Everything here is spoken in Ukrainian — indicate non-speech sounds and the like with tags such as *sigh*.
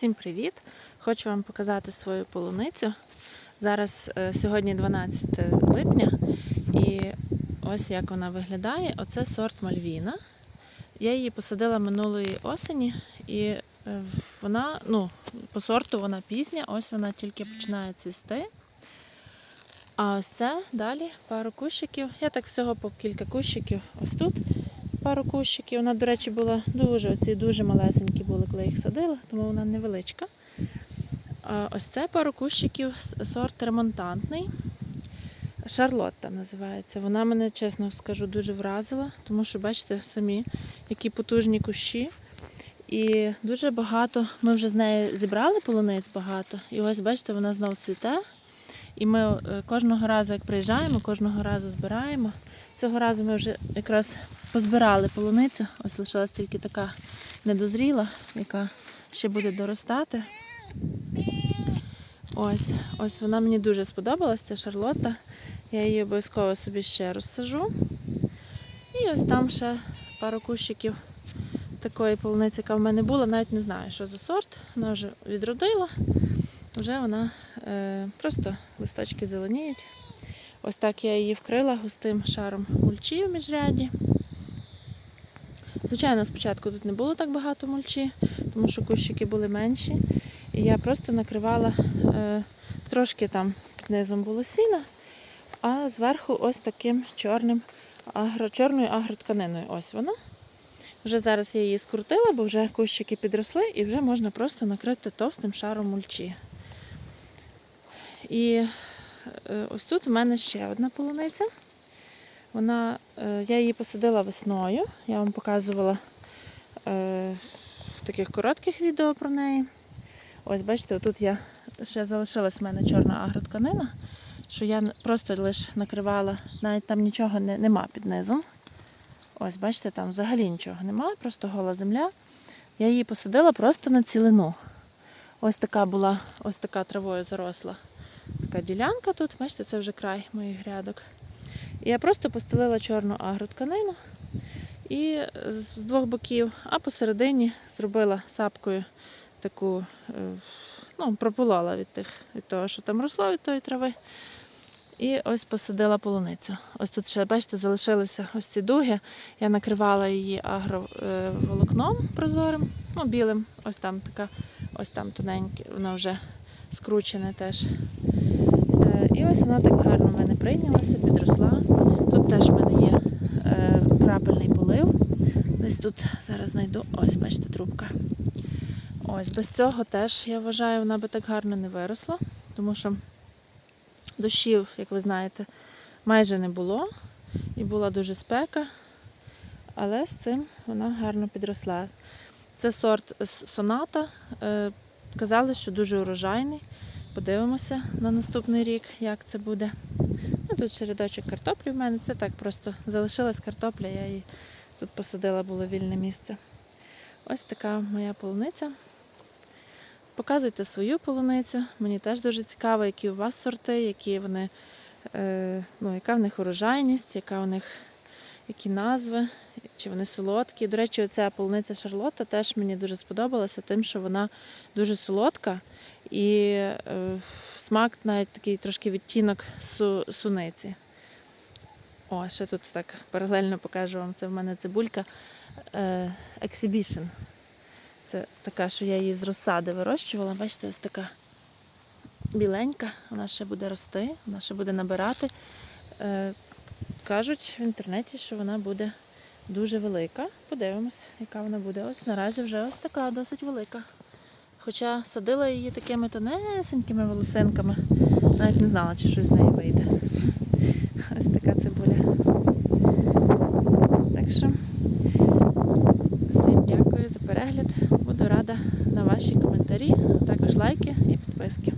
Всім привіт! Хочу вам показати свою полуницю. Зараз е, сьогодні 12 липня, і ось як вона виглядає. Оце сорт Мальвіна. Я її посадила минулої осені, і е, вона, ну, по сорту вона пізня, ось вона тільки починає цвісти. А ось це далі пару кущиків. Я так всього по кілька кущиків. Ось тут пару кущиків. Вона, до речі, була дуже, оці дуже малесенькі були, коли їх садила, тому вона невеличка. А ось це пару кущиків сорт ремонтантний. Шарлотта називається. Вона мене, чесно скажу, дуже вразила, тому що, бачите, самі які потужні кущі. І дуже багато, ми вже з неї зібрали полуниць багато. І ось, бачите, вона знов цвіте. І ми е, кожного разу, як приїжджаємо, кожного разу збираємо. Цього разу ми вже якраз позбирали полуницю. Ось лишилась тільки така недозріла, яка ще буде доростати. Ось, ось вона мені дуже сподобалась, ця шарлотта. Я її обов'язково собі ще розсажу. І ось там ще пару кущиків такої полуниці, яка в мене була. Навіть не знаю, що за сорт. Вона вже відродила. Вже вона просто листочки зеленіють. Ось так я її вкрила густим шаром мульчі в міжряді. Звичайно, спочатку тут не було так багато мульчі, тому що кущики були менші. І я просто накривала е, трошки там під низом було сіна, а зверху ось таким чорним агро, чорною агротканиною. Ось вона. Вже зараз я її скрутила, бо вже кущики підросли і вже можна просто накрити товстим шаром мульчі. І е, ось тут у мене ще одна полуниця. Вона, е, я її посадила весною. Я вам показувала е, в таких коротких відео про неї. Ось, бачите, тут я ще залишилась в мене чорна агротканина, що я просто лише накривала, навіть там нічого не, нема під низом. Ось, бачите, там взагалі нічого нема, просто гола земля. Я її посадила просто на цілину. Ось така була, ось така травою заросла така ділянка тут. Бачите, це вже край моїх грядок. Я просто постелила чорну агротканину і з двох боків, а посередині зробила сапкою таку, е, ну, прополола від, тих, від того, що там росло від тої трави. І ось посадила полуницю. Ось тут ще, бачите, залишилися ось ці дуги. Я накривала її агроволокном прозорим, ну, білим. Ось там така, ось там тоненьке, воно вже скручене теж. І ось вона так гарно в мене прийнялася, підросла. Тут теж в мене є е, крапельний полив. Десь тут зараз знайду. Ось, бачите, трубка. Ось, без цього теж, я вважаю, вона би так гарно не виросла, тому що дощів, як ви знаєте, майже не було. І була дуже спека. Але з цим вона гарно підросла. Це сорт соната. Е, Казали, що дуже урожайний. Подивимося на наступний рік, як це буде. Ну, тут ще рядочок картоплі в мене. Це так просто залишилась картопля, я її тут посадила, було вільне місце. Ось така моя полуниця. Показуйте свою полуницю. Мені теж дуже цікаво, які у вас сорти, які вони, е, ну, яка в них урожайність, яка у них які назви, чи вони солодкі. До речі, оця полуниця Шарлотта теж мені дуже сподобалася, тим, що вона дуже солодка і е, смак навіть такий трошки відтінок су, суниці. О, ще тут так паралельно покажу вам. Це в мене цибулька е, Exhibition. Це така, що я її з розсади вирощувала. Бачите, ось така біленька, вона ще буде рости, вона ще буде набирати. Кажуть в інтернеті, що вона буде дуже велика. Подивимось, яка вона буде. Ось наразі вже ось така досить велика. Хоча садила її такими тонесенькими волосинками. Навіть не знала, чи щось з неї вийде. *laughs* Ось така цибуля. Так що всім дякую за перегляд. Буду рада на ваші коментарі, а також лайки і підписки.